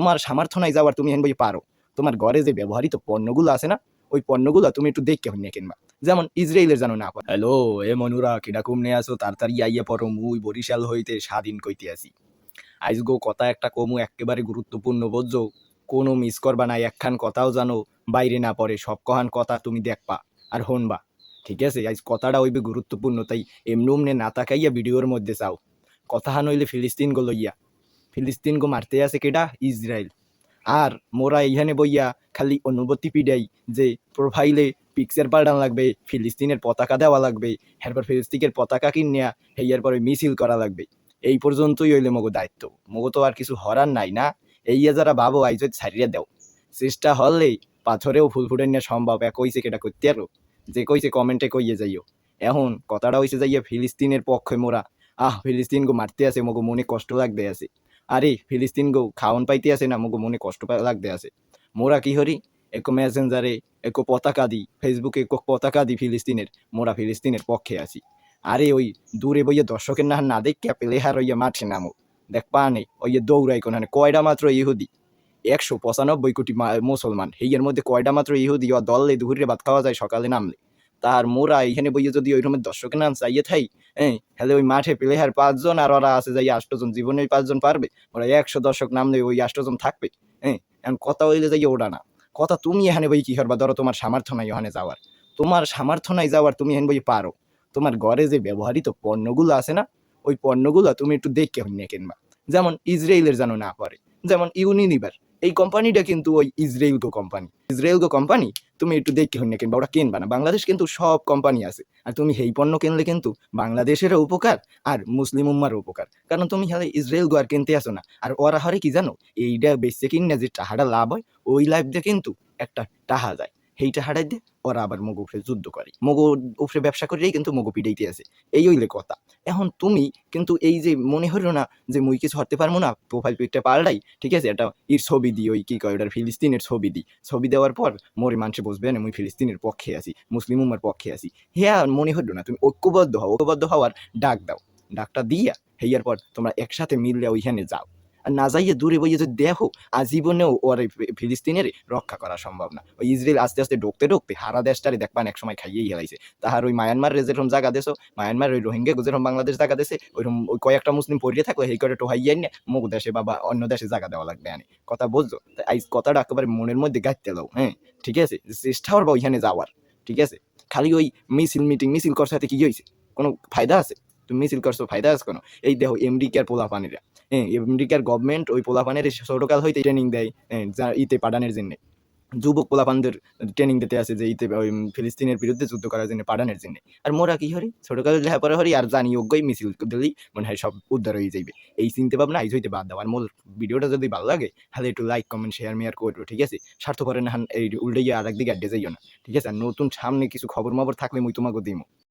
তোমার সামর্থ্য নাই যাওয়ার তুমি হেন বই পারো। তোমার ঘরে যে ব্যবহৃত পণ্যগুলো আছে না, ওই পণ্যগুলো তুমি একটু দেখে হইনে কিনবা। যেমন ইসরায়েলের জানো না হ্যালো, এ মনুরা কীরকম নিয়ে আসো, তাড়াতাড়ি আইয়া পড়ো, মুই বরিশাল হইতে স্বাধীন কইতে আসি। আইসগো কথা একটা কমু একেবারে গুরুত্বপূর্ণ বুঝছ কোনো মিস করবা না, একখান কথাও জানো, বাইরে না পড়ে, সব কহান কথা তুমি দেখবা আর হনবা। ঠিক আছে আজ কথাটা হইবে গুরুত্বপূর্ণ, তাই এমনি উমনে না তাকাইয়া ভিডিওর মধ্যে চাও কথা হান হইলে ফিলিস্তিন গো লইয়া। ফিলিস্তিন গো মারতে আছে কেডা ইসরায়েল আর মোরা এইখানে বইয়া খালি অনুভূতি পিডাই যে প্রোফাইলে পিকচার পাল্টান লাগবে ফিলিস্তিনের পতাকা দেওয়া লাগবে এরপর ফিলিস্তিনের পতাকা কিনিয়া হেয়ার পরে মিছিল করা লাগবে এই পর্যন্তই হইলে মগো দায়িত্ব মগো তো আর কিছু হরার নাই না এইয়া যারা ভাবো আইজ ছাড়িয়ে দেও চেষ্টা হলেই পাথরেও ফুল ফুটে নেওয়া সম্ভব এক কইছে কেটা করতে আরও? যে কইছে কমেন্টে কইয়ে যাইও। এখন কথাটা হইছে যাইয়া ফিলিস্তিনের পক্ষে মোরা, আহ ফিলিস্তিন গো মারতে আছে, মগো মনে কষ্ট লাগতে আছে। আরে, ফিলিস্তিন গো খাওয়ান পাইতে আছে না, মগো মনে কষ্ট লাগতে আছে। মোরা কি হরি? এক মেসেঞ্জারে, এক পতাকা দি, ফেসবুকে এক পতাকা দি ফিলিস্তিনের, মোরা ফিলিস্তিনের পক্ষে আছি। আরে, ওই দূরে বইয়ে দর্শকের না না দেখে প্লেহার হইয়া মাঠে নামো। দেখ পা নেই ওই দৌড়াই কোন কয়টা মাত্র ইহুদি? একশো পঁচানব্বই কোটি মুসলমান, হেইয়ের মধ্যে কয়টা মাত্র ইহুদি ও দললে দুপুরে ভাত খাওয়া যায়, সকালে নামলে। তার মোরা এখানে বইয়ে যদি ওই রকমের দর্শকের নাম চাইয়ে থাই হ্যাঁ হলে ওই মাঠে প্লেয়ার পাঁচজন আর ওরা আছে যাই আষ্টজন জীবনে পাঁচজন পারবে। ওরা একশো দর্শক নামলে ওই আষ্টজন থাকবে হ্যাঁ এখন কথা হইলে যাই ওটা না। কথা তুমি এখানে বই কি করবা? ধরো তোমার সামর্থ্য নাই ওখানে যাওয়ার। তোমার সামর্থ্য নাই যাওয়ার তুমি এখানে বই পারো। তোমার ঘরে যে ব্যবহারিত পণ্যগুলো আছে না, ওই পণ্যগুলো তুমি একটু দেখে হইনে কিনবা। যেমন ইসরায়েলের যেন না পারে যেমন ইউনিলিভার এই কোম্পানিটা কিন্তু ওই Israel go company Israel go company তুমি একটু দেখে হইনে কিনবা ওরা কিনবা না। বাংলাদেশ কিন্তু সব কোম্পানি আছে। আর তুমি এই পণ্য কিনলে কিন্তু বাংলাদেশেরও উপকার আর মুসলিম উম্মারও উপকার। কারণ তুমি হলে ইসরায়েল গো আর কিনতে আসো না। আর ওরা হরে কি জানো? এইটা বেশি কিনলে যে টাহাটা লাভ হয়, ওই লাভ দিয়ে কিন্তু একটা টাহা যায়। সেই টাহাটা দিয়ে ওরা আবার মগু উপরে যুদ্ধ করে। মগু উপরে ব্যবসা করেই কিন্তু মগু পিটাইতে আছে। এই হইলে কথা। এখন তুমি কিন্তু এই যে মনে হলো না যে মুই কিছু হতে পারব না প্রোফাইল পিকটা পাল্টাই, ঠিক আছে? এটা এর ছবি দিই, ওই কি কয় ওটার ফিলিস্তিনের ছবি দিই। ছবি দেওয়ার পর মোরে মানুষে বসবে না মুই ফিলিস্তিনের পক্ষে আছি, মুসলিম উম্মার পক্ষে আছি। হ্যাঁ মনে হলো না, তুমি ঐক্যবদ্ধ হও, ঐক্যবদ্ধ হওয়ার ডাক দাও। ডাকটা দিয়া হেয়ার পর তোমরা একসাথে মিললে ওইখানে যাও। না যাইয়ে দূরে বইয়ে যদি দেখো, আজীবনেও ওর ফিলিস্তিনের রক্ষা করা সম্ভব না। ওই ইসরায়েল আস্তে আস্তে ঢুকতে ঢুকতে হারা দেশটারে দেখবান এক সময় খাইয়েই হেলাইছে। তাহার ওই মায়ানমার যেরকম জায়গা দেশো মায়ানমার ওই রোহিঙ্গা যেরকম বাংলাদেশ জায়গা দেশে ওইরকম ওই কয়েকটা মুসলিম পড়িয়ে থাকলে সেই করে টোহাইয়াই না মুখ দেশে বা অন্য দেশে জায়গা দেওয়া লাগবে আনে। কথা বুঝছ? তাই কথাটা একেবারে মনের মধ্যে গাইতে দাও হ্যাঁ? ঠিক আছে? চেষ্টা করবা ওইখানে যাওয়ার, ঠিক আছে? খালি ওই মিছিল মিটিং, মিছিল করছে হাতে কি হয়েছে কোনো ফায়দা আছে? তুমি মিছিল করছ, ফায়দা আছে কোনো? এই দেখো আমেরিকার পোলাপানিরা। হ্যাঁ আমেরিকার গভর্নমেন্ট ওই পোলাপানের ছোটকাল হইতে ট্রেনিং দেয় হ্যাঁ, ইতে পাঠানোর জন্য। যুবক পোলাপানদের ট্রেনিং দিতে আছে যে ইতে ওই ফিলিস্তিনের বিরুদ্ধে যুদ্ধ করার জন্য পাঠানোর জন্য। আর মোরা কি হরি ছোটকালে লেখাপড়া হরি আর জানি যোগ্যই মিছিল দিলেই মনে হয় সব উদ্ধার হয়ে যাইবে। এই চিন্তা ভাবনা আইজ হইতে বাদ দাও। আর মোর ভিডিওটা যদি ভালো লাগে তাহলে একটু লাইক কমেন্ট শেয়ার মেয়ার করব ঠিক আছে? স্বার্থ করে না এই উল্টে গিয়ে আর একদিকে আড্ডে যাইও না ঠিক আছে? আর নতুন সামনে কিছু খবর মবর থাকলে মুই তোমাকে দিমো।